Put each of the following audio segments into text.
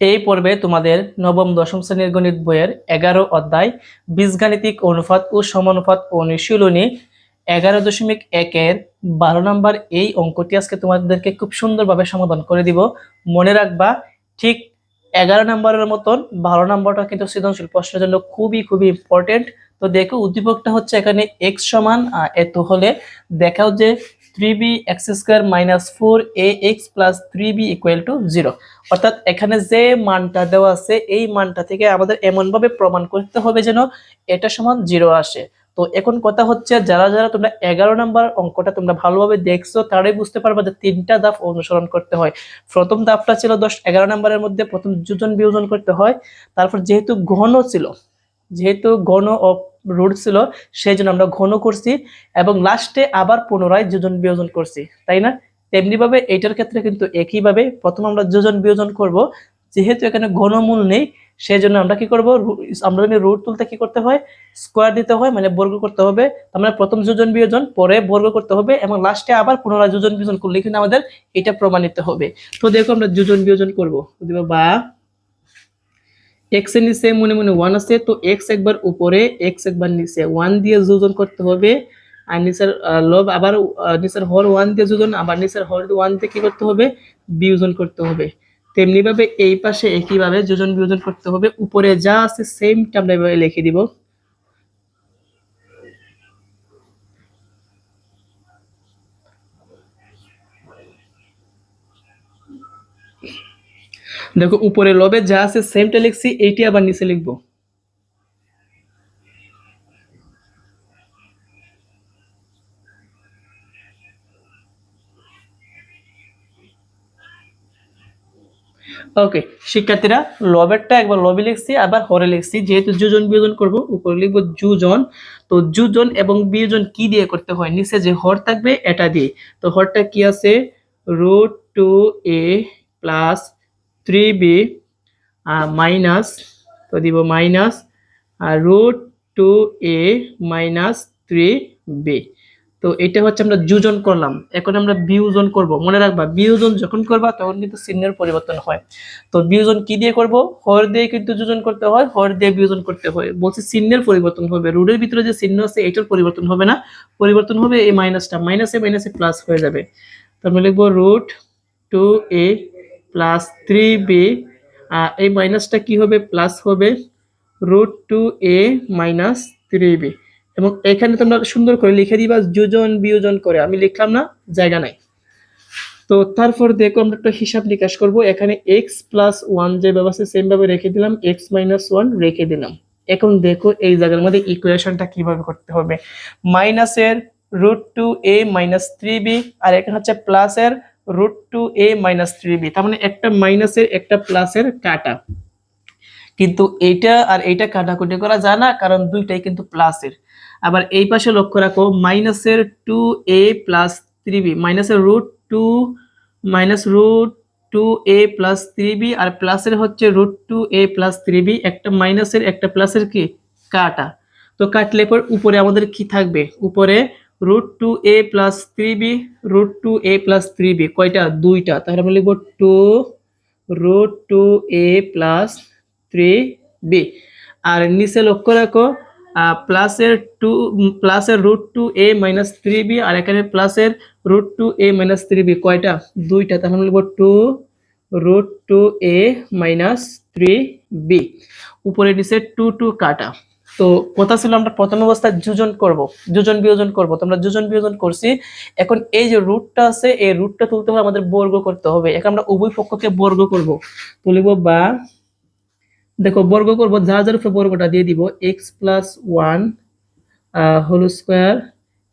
এই পর্বে তোমাদের নবম, দশম শ্রেণির গণিত বইয়ের এগারো অধ্যায় বীজগাণিতিক অনুপাত ও সমানুপাত অনুশীলনী এগারো দশমিক একের বারো নম্বর এই অঙ্কটি আজকে তোমাদেরকে খুব সুন্দরভাবে সমাধান করে দিব। মনে রাখবা, ঠিক এগারো নম্বরের মতন বারো নম্বরটা কিন্তু সৃজনশীল প্রশ্নের জন্য খুবই খুবই ইম্পর্টেন্ট তো দেখো, উদ্দীপকটা হচ্ছে এখানে এক্স সমান এত হলে দেখাও যে three B X minus four A X plus three B equal to zero অর্থাৎ এখানে যে মানটা দেওয়া আছে, এই মানটা থেকে আমাদের এমনভাবে প্রমাণ করতে হবে যেন এটা সমান জিরো আসে। তো এখন কথা হচ্ছে, যারা যারা তোমরা এগারো নাম্বার অঙ্কটা তোমরা ভালোভাবে দেখছ, তারাই বুঝতে পারবে যে তিনটা ধাপ অনুসরণ করতে হয়। প্রথম ধাপটা ছিল দশ, এগারো নাম্বারের মধ্যে প্রথম যোজন বিয়োজন করতে হয়। তারপর যেহেতু ঘন ছিল, যেহেতু ঘন রুট ছিল সেই জন্য আমরা ঘন করছি এবং লাস্টে আবার পুনরায় যোজন বিয়োজন করছি, তাই না? তেমনিভাবে এইটার ক্ষেত্রে কিন্তু একইভাবে প্রথম আমরা যোজন বিয়োজন করব, যেহেতু এখানে ঘনমূল নেই সেই জন্য আমরা কি করব? আমরা যদি রুট তুলতে কি করতে হয়? স্কোয়ার দিতে হয় মানে বর্গ করতে হবে, তার মানে প্রথম যোজন বিয়োজন, পরে বর্গ করতে হবে এবং লাস্টে আবার পুনরায় যোজন বিয়োজন করলে কিন্তু আমাদের এটা প্রমাণিত হবে। তো দেখো আমরা যোজন বিয়োজন করব বা এক্সের নিচে মনে মনে ওয়ান আছে, তো এক্স একবার উপরে এক্স একবার নিচে। ওয়ান দিয়ে যোজন করতে হবে। আর নিচের লব আবার নিচের হর ওয়ান দিয়ে যোজন, আবার নিচের হর ওয়ান দিয়ে কি করতে হবে? বিয়োজন করতে হবে। তেমনি ভাবে এই পাশে একইভাবে যোজন বিয়োজন করতে হবে। উপরে যা আছে সেমটা আমরা এভাবে লিখে দিব। দেখো, উপরে লবে যা আছে সেমটা লিখছি, এইটি আবার নিচে লিখব। ওকে শিক্ষার্থীরা, লবেরটা একবার লবে লিখছি, আবার হরে লিখছি, যেহেতু যোজন বিয়োজন করব, উপরে লিখব যোজন। তো যোজন এবং বিয়োজন কি দিয়ে করতে হয়? নিচে যে হর থাকবে, এটা দিয়ে। তো হরটা কি আছে? Root two A plus three B minus তো দিব minus root two A minus three B তো এটা হচ্ছে আমরা যোজন করলাম। এখন আমরা বিয়োজন করব। মনে রাখবা বিয়োজন যখন করবা, তখন কিন্তু চিহ্নের পরিবর্তন হয়। তো বিয়োজন কি দিয়ে করব? হর দিয়ে কিন্তু যোজন করতে হয়, হর দিয়ে বিয়োজন করতে হয়। বলছি চিহ্নের পরিবর্তন হবে। রুটের ভিতরে যে চিহ্ন আছে, এটার পরিবর্তন হবে না। পরিবর্তন হবে এই মাইনাসটা মাইনাসে মাইনাসে প্লাস হয়ে যাবে। তারপরে লিখব root two A plus three B এই মাইনাসটা কি হবে? প্লাস হবে root two A minus three B এবং এখানে তোমরা সুন্দর করে লিখে দিবা, যোজন বিয়োজন করে। আমি লিখলাম না, জায়গা নাই। তো তারপর দেখো আমরা একটা হিসাব নিকাশ করব। এখানে এক্স প্লাস ওয়ান যে ব্যবস্থা সেম ভাবে রেখে দিলাম। এক্স মাইনাস ওয়ান রেখে দিলাম। এখন দেখো এই জায়গার মধ্যে ইকুয়েশনটা কীভাবে করতে হবে? মাইনাসের root two A minus three B আর এখানে হচ্ছে প্লাসের root two A minus three B তার মানে একটা মাইনাসের একটা প্লাসের কাটা। কিন্তু এইটা আর এইটা কাটাকুটি করা যায় না, কারণ দুইটাই কিন্তু প্লাসের আবার এই পাশে লক্ষ্য রাখো মাইনাসের two A plus three B মাইনাসের root two minus root two A plus three B আর প্লাসের হচ্ছে root two A plus three B একটা মাইনাসের একটা প্লাসের কি? কাটা। তো কাটলে পর উপরে আমাদের কি থাকবে? উপরে root two A plus three B root two A plus three B কয়টা? দুইটা। তাহলে আমরা লিখব two root two A plus three B আর নিচে লক্ষ্য রাখো প্লাসের টু প্লাসের root two A minus three B আর এখানে প্লাসের root two A minus three B কয়টা? দুইটা। তাহলে আমরা লিখব two root two A minus three B উপরে নিচে টু টু কাটা। তো কথা ছিল আমরা প্রথম অবস্থায় যোজন করব, যোজন বিয়োজন করব। তো আমরা যোজন বিয়োজন করছি। এখন এই যে রুটটা আছে, এই রুটটা তুলতে হবে আমাদের বর্গ করতে হবে। এখন আমরা উভয় পক্ষকে বর্গ করব। তো লিখব বা, দেখো বর্গ করব, যা যার উপরে বর্গটা দিয়ে দিব X plus one whole square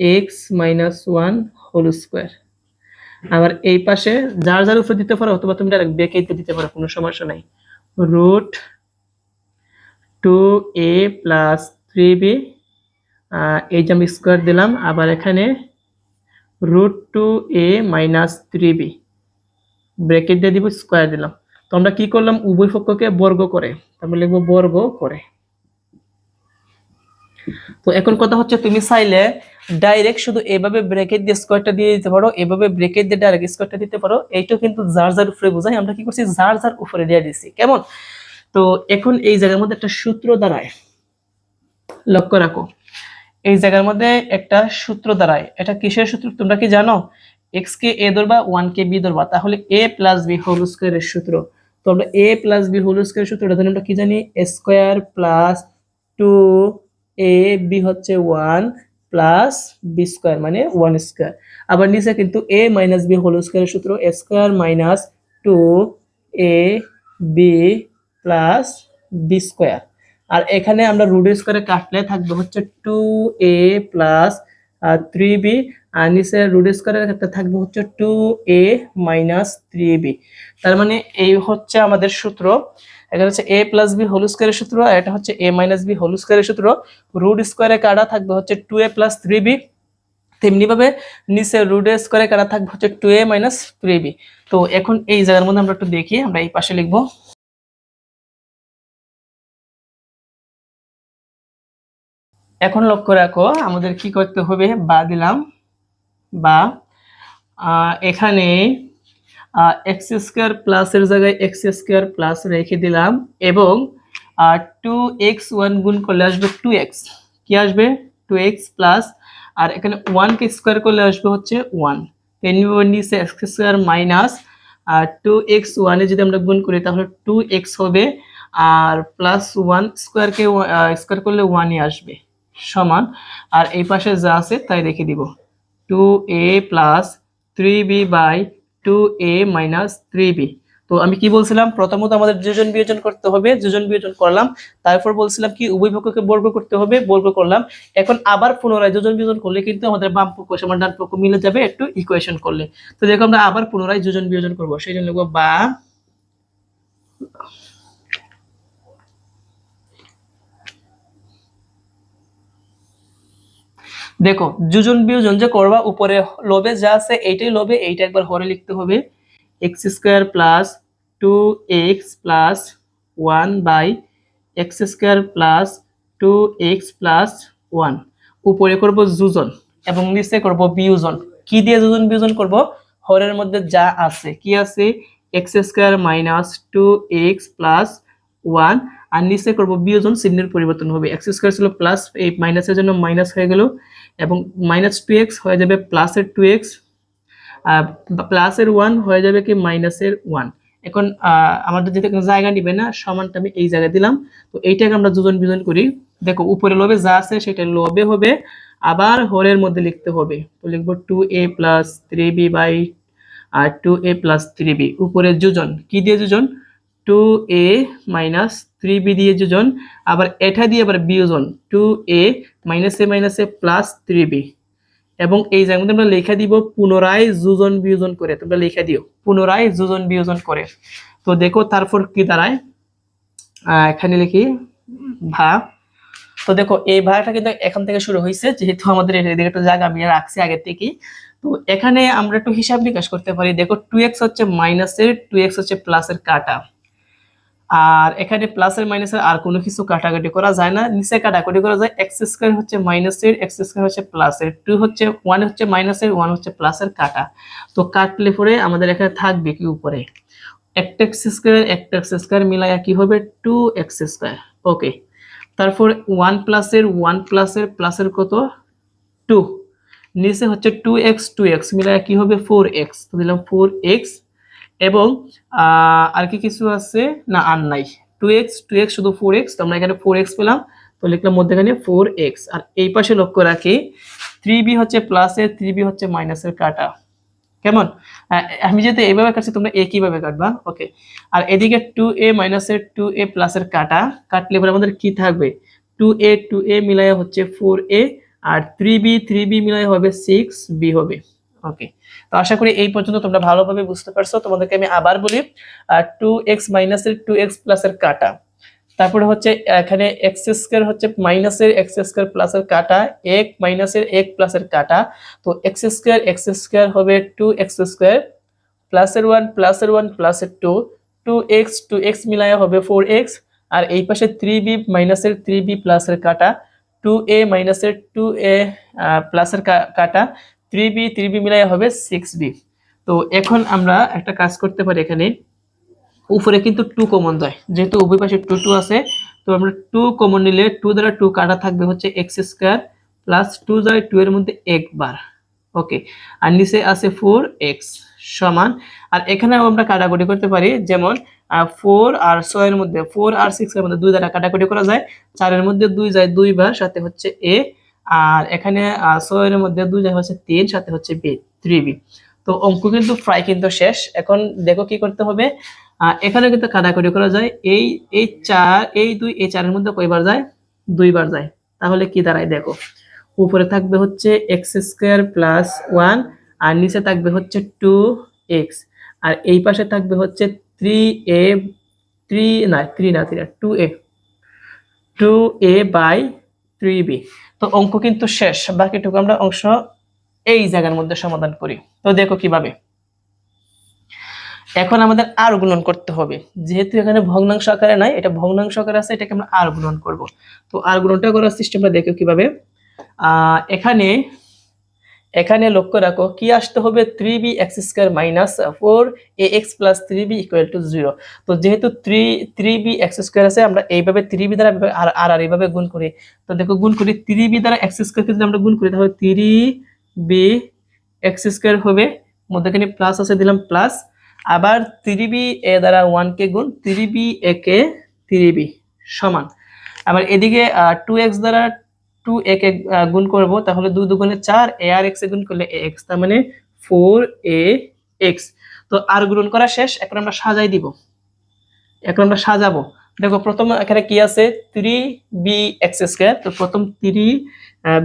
X minus one whole square আবার এই পাশে যার যার উপরে দিতে পারো, অথবা তুমি ডাইরেক্ট বেঁকে দিতে পারো, কোনো সমস্যা নাই। Root two A plus three B এই আমি স্কোয়ার দিলাম, আবার এখানে root two A minus three B bracket দিয়ে দিব স্কোয়ার দিলাম। তো আমরা কি করলাম? উভয় পক্ষকে বর্গ করে তারপর লিখব বর্গ করে। তো এখন কথা হচ্ছে, তুমি চাইলে ডাইরেক্ট শুধু এভাবে ব্রেকেট দিয়ে স্কোয়ারটা দিয়ে দিতে পারো, এভাবে ব্রেকেট দিয়ে ডাইরেক্ট স্কোয়ারটা দিতে পারো, এইটাও কিন্তু যার যার উপরে বোঝাই আমরা কি করছি? যার যার উপরে দিয়ে দিচ্ছি কেমন? তো এখন এই জায়গার মধ্যে একটা সূত্র দাঁড়ায়। লক্ষ্য রাখো। এই জায়গার মধ্যে একটা সূত্র দাঁড়ায়। এটা কিসের সূত্র? তোমরা কি জানো? এক্স কে এ ধরবা ওয়ান কে বি ধরবা। তাহলে এ প্লাস বি হোল স্কোয়ারের সূত্র। তো আমরা এ প্লাস বি হোল স্কোয়ারের সূত্রটা ধরে আমরা কি জানি? Square plus two A B হচ্ছে ওয়ান প্লাস বি স্কোয়ার মানে ওয়ান স্কোয়ার আবার নিচে কিন্তু এ মাইনাস বি হোল স্কোয়ারের সূত্র square minus two A B plus B square আর এখানে আমরা রুট স্কোয়ারে কাটলে থাকবে হচ্ছে two A plus three B আর নিচে রুট স্কোয়ারের ক্ষেত্রে থাকবে হচ্ছে two A minus three B তার মানে এই হচ্ছে আমাদের সূত্র। এখানে হচ্ছে এ প্লাস বি হোল স্কোয়ারের সূত্র, আর এটা হচ্ছে এ মাইনাস বি হোল স্কোয়ারের সূত্র। রুট স্কোয়ারে কাটা থাকবে হচ্ছে two A plus three B তেমনি ভাবে নিচে রুট স্কোয়ারে কাটা থাকবে হচ্ছে two A minus three B তো এখন এই জায়গার মধ্যে আমরা একটু দেখি, আমরা এই পাশে লিখব। এখন লক্ষ্য রাখো, আমাদের কি করতে হবে? বা দিলাম, বা এখানে এক্স স্কোয়ার প্লাসের জায়গায় এক্স স্কোয়ার প্লাস রেখে দিলাম এবং টু এক্স ওয়ান গুণ করলে আসবে টু এক্স কি আসবে? টু এক্স প্লাস আর এখানে ওয়ানকে স্কোয়ার করলে আসবে হচ্ছে ওয়ান নিচে এক্স স্কোয়ার মাইনাস আর টু এক্স ওয়ানে যদি আমরা গুণ করি তাহলে টু এক্স হবে, আর প্লাস ওয়ান স্কোয়ারকে স্কোয়ার করলে ওয়ানই আসবে। সমান। আর এই পাশে যা আছে তাই রেখে দিব। Two A plus three B by two A minus তো আমি কি বলছিলাম? প্রথমত আমাদের যোজন বিয়োজন করতে হবে, যোজন বিয়োজন করলাম। তারপর বলছিলাম কি, উভয় পক্ষকে বর্গ করতে হবে, বর্গ করলাম। এখন আবার পুনরায় যোজন বিয়োজন করলে কিন্তু আমাদের বাম পক্ষ সমান, ডান পক্ষ মিলে যাবে একটু ইকুয়েশন করলে। তো দেখো আমরা আবার পুনরায় যোজন বিয়োজন করব। সেই জন্য লিখব বা দেখো যোজন বিয়োজন যে করবা উপরে লবে যা আছে এইটাই লবে এইটা একবার হরে লিখতে হবে। X square plus two X plus one by X square plus two X plus one উপরে করব যোজন এবং নিচে করব বিয়োজন। কি দিয়ে যোজন বিয়োজন করব? হরের মধ্যে যা আছে, কি আছে? X square minus two X plus one আর নিচে করব বিয়োজন চিহ্নের পরিবর্তন হবে। এক্স স্কোয়ার ছিল প্লাস এই মাইনাসের জন্য মাইনাস হয়ে গেল এবং মাইনাস টু এক্স হয়ে যাবে প্লাসের টু এক্স প্লাসের ওয়ান হয়ে যাবে কি মাইনাসের ওয়ান এখন আমাদের কোনো জায়গা নিবে না, সমানটা আমি এই জায়গায় দিলাম। তো এইটাকে আমরা দুজন বিজন করি। দেখো, উপরে লবে যা আছে সেটা লবে হবে, আবার হরের মধ্যে লিখতে হবে। তো লিখব two A plus three B by R two A plus three B উপরে যোজন কি দিয়ে যোজন two A minus three B দিয়ে যোজন, আবার এটা দিয়ে আবার বিয়োজন টু এ মাইনাসে মাইনাসে প্লাস থ্রি বি এবং এই জায়গার মধ্যে আমরা লেখা দিব, পুনরায় যোজন বিয়োজন করে, তোমরা লেখা দিও, পুনরায় যোজন বিয়োজন করে। তো দেখো তারপর কি দাঁড়ায়? এখানে লিখি, ভা। তো দেখো, এই ভাড়াটা কিন্তু এখান থেকে শুরু হয়েছে যেহেতু আমাদের এদিকে একটা জায়গা আমি রাখছি আগে থেকে তো এখানে আমরা একটু হিসাব নিকাশ করতে পারি, দেখো টু এক্স হচ্ছে মাইনাসের টু এক্স হচ্ছে প্লাসের কাটা। আর এখানে প্লাসের মাইনাসের আর কোনো কিছু কাটাকাটি করা যায় না। নিচে কাটাকাটি করা যায়। এক্স স্কোয়ার হচ্ছে মাইনাসের এক্স স্কোয়ার হচ্ছে প্লাসের টু হচ্ছে ওয়ান হচ্ছে মাইনাসের ওয়ান হচ্ছে প্লাসের কাটা। তো কাটলে পরে আমাদের এখানে থাকবে কি উপরে? একটা এক্স স্কোয়ার একটা এক্স স্কোয়ার মিলাইয়া কি হবে? টু এক্স স্কোয়ার ওকে তারপর ওয়ান প্লাসের ওয়ান প্লাসের প্লাসের কত? টু নিচে হচ্ছে টু এক্স টু এক্স মিলাইয়া কি হবে? ফোর এক্স তো দিলাম ফোর এক্স এবং আর কি কিছু আছে? না, আর নাই। টু এক্স টু এক্স শুধু ফোর এক্স তো আমরা এখানে ফোর এক্স পেলাম। তো লিখলাম মধ্যেখানে ফোর এক্স আর এই পাশে লক্ষ্য রাখি থ্রি বি হচ্ছে প্লাসের থ্রি বি হচ্ছে মাইনাসের কাটা। কেমন? আমি যেহেতু এইভাবে কাটছি, তোমরা একইভাবে কাটবা? ওকে। আর এদিকে টু এ মাইনাসের টু এ প্লাসের কাটা। কাটলে পরে আমাদের কি থাকবে? টু এ টু এ মিলায় হচ্ছে ফোর এ আর থ্রি বি থ্রি বি মিলায় হবে সিক্স বি হবে। ওকে। আশা করি এই পর্যন্ত তোমরা ভালোভাবে বুঝতে পারছ। তোমাদেরকে আমি আবার বলি টু এক্স মাইনাসের টু এক্স প্লাসের কাটা। তারপরে হচ্ছে, এখানে এক্স স্কোয়ার হচ্ছে মাইনাসের এক্স স্কোয়ার প্লাসের কাটা, এক মাইনাসের এক প্লাসের কাটা। তো এক্স স্কোয়ার এক্স স্কোয়ার হবে টু এক্স স্কোয়ার প্লাসের ওয়ান প্লাসের ওয়ান প্লাসের two two X two X মিলায়া হবে ফোর এক্স আর এই পাশে থ্রি বি মাইনাসের থ্রি বি প্লাসের কাটা। টু এ মাইনাসের টু এ প্লাসের কাটা। থ্রি বি থ্রি বি মিলাই হবে সিক্স বি তো এখন আমরা একটা কাজ করতে পারি এখানে। উপরে কিন্তু টু কমন যায় যেহেতু উভয় পাশে টু টু আছে, তো আমরা টু কমন নিলে টু দ্বারা টু কাটা থাকবে হচ্ছে এক্স স্কোয়ার প্লাস টু যায় টু এর মধ্যে একবার। ওকে আর নিচে আছে ফোর এক্স সমান। আর এখানেও আমরা কাটাকুটি করতে পারি, যেমন ফোর আর ছয়ের মধ্যে ফোর আর সিক্স এর মধ্যে দুই দ্বারা কাটাকুটি করা যায়। চারের মধ্যে দুই যায়, দুইবার, সাথে হচ্ছে এ আর এখানে ছয়ের মধ্যে দুই যায় হচ্ছে তিন, সাথে হচ্ছে বি থ্রি বি তো অঙ্ক কিন্তু প্রায় কিন্তু শেষ। এখন দেখো কি করতে হবে। এখানে কিন্তু কাটাকুটি করা যায়। এই এই চার, এই দুই, এই চারের মধ্যে কয়বার যায়? দুইবার যায়। তাহলে কি দাঁড়ায়? দেখো। উপরে থাকবে হচ্ছে এক্স স্কোয়ার প্লাস ওয়ান আর নিচে থাকবে হচ্ছে টু এক্স আর এই পাশে থাকবে হচ্ছে থ্রি এ থ্রি না থ্রি না three two A two A by three B তো অঙ্ক কিন্তু শেষ, বাকিটুকু আমরা অংশ এই জায়গার মধ্যে সমাধান করি। তো দেখো কীভাবে। এখন আমাদের আর গুণন করতে হবে। যেহেতু এখানে ভগ্নাংশ আকারে নাই, এটা ভগ্নাংশ আকারে আছে, এটাকে আমরা আর গুণন করব। তো আর গুণনটা করার সিস্টেমটা দেখো কীভাবে। এখানে এখানে লক্ষ্য রাখো, কি আসতে হবে? Three B X square minus four A X plus three B equal to zero তো যেহেতু three three B X square আছে, আমরা এইভাবে থ্রি বি দ্বারা আর আর এইভাবে গুণ করি। তো দেখো, গুণ করি থ্রি বি দ্বারা এক্স স্কোয়ারকে যদি আমরা গুণ করি, তাহলে থ্রি বি এক্স স্কোয়ার হবে, মধ্যখানে প্লাস আছে, দিলাম প্লাস আবার থ্রি বি এ দ্বারা ওয়ানকে গুণ থ্রি বি এ কে থ্রি বি সমান। আবার এদিকে টু এক্স দ্বারা টু এ কে গুণ করব, তাহলে দু দুগুণে চার এ আর এক্স এ গুণ করলে এ এক্স তার মানে ফোর এ এক্স তো আর গুণন করা শেষ, এখন আমরা সাজাই দিব। এখন আমরা সাজাবো। দেখো, প্রথম এখানে কি আছে? থ্রি বি এক্স স্কোয়ার তো প্রথম থ্রি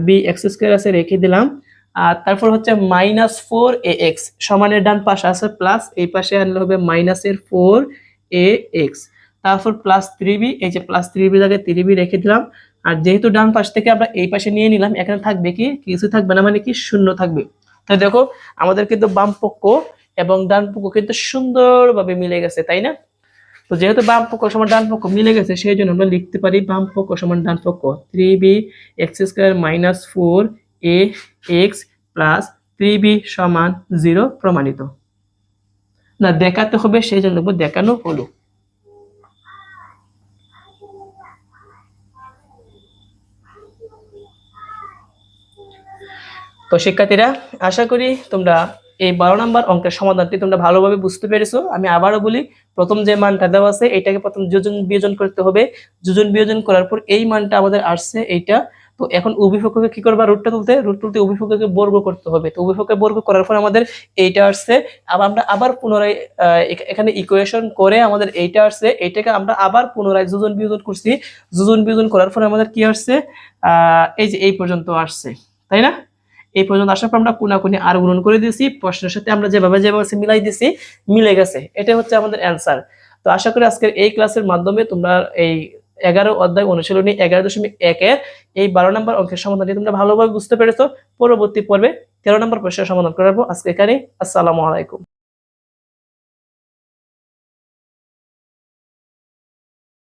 বি এক্স স্কোয়ার আছে, রেখে দিলাম। আর তারপর হচ্ছে মাইনাস ফোর এ এক্স সমানের ডান পাশে আছে প্লাস এই পাশে আনলে হবে মাইনাসের ফোর এ এক্স তারপর প্লাস থ্রি বি এই যে প্লাস থ্রি বি জায়গায় থ্রি বি রেখে দিলাম। আর যেহেতু ডান পাশ থেকে আমরা এই পাশে নিয়ে নিলাম, এখানে থাকবে কি? কিছু থাকবে না মানে কি? শূন্য থাকবে। তো দেখো, আমাদের কিন্তু বাম পক্ষ এবং ডান পক্ষ কিন্তু সুন্দরভাবে মিলে গেছে, তাই না? তো যেহেতু বাম পক্ষ সমান ডান পক্ষ মিলে গেছে, সেই জন্য আমরা লিখতে পারি বাম পক্ষ সমান ডান পক্ষ। Three B X square minus four A X plus three B সমান জিরো প্রমাণিত। না, দেখাতে হবে, সেই জন্য দেখানো হলো। তো শিক্ষার্থীরা, আশা করি তোমরা এই বারো নম্বর অঙ্কের সমাধানটি তোমরা ভালোভাবে বুঝতে পেরেছ। আমি আবারও বলি, প্রথম যে মানটা দেওয়া আছে, এটাকে প্রথম যোজন বিয়োজন করতে হবে। যোজন বিয়োজন করার পর এই মানটা আমাদের আসছে এইটা। তো এখন অভিভাবককে কি করবা? রুটটা তুলতে রুট তুলতে অভিভাবককে বর্গ করতে হবে। তো অভিভাবককে বর্গ করার পর আমাদের এইটা আসছে। আবার আমরা আবার পুনরায় এখানে ইকুয়েশন করে আমাদের এইটা আসছে। এইটাকে আমরা আবার পুনরায় যোজন বিয়োজন করছি। যোজন বিয়োজন করার পর আমাদের কি আসছে? এই যে এই পর্যন্ত আসছে। তাই না? এই পর্যন্ত আসার পর আমরা কোনাকুনি আর গুণন করে দিয়েছি। প্রশ্নের সাথে আমরা যেভাবে যেভাবে মিলাই দিয়েছি, মিলে গেছে। এটা হচ্ছে আমাদের অ্যান্সার তো আশা করি আজকের এই ক্লাসের মাধ্যমে তোমরা এই এগারো অধ্যায় অনুশীলনী এগারো দশমিক একের এই বারো নম্বর অঙ্কের সমাধানটি তোমরা ভালোভাবে বুঝতে পেরেছ। পরবর্তী পর্বে তেরো নম্বর প্রশ্নের সমাধান করাবো আজকে এখানে আসসালামু আলাইকুম।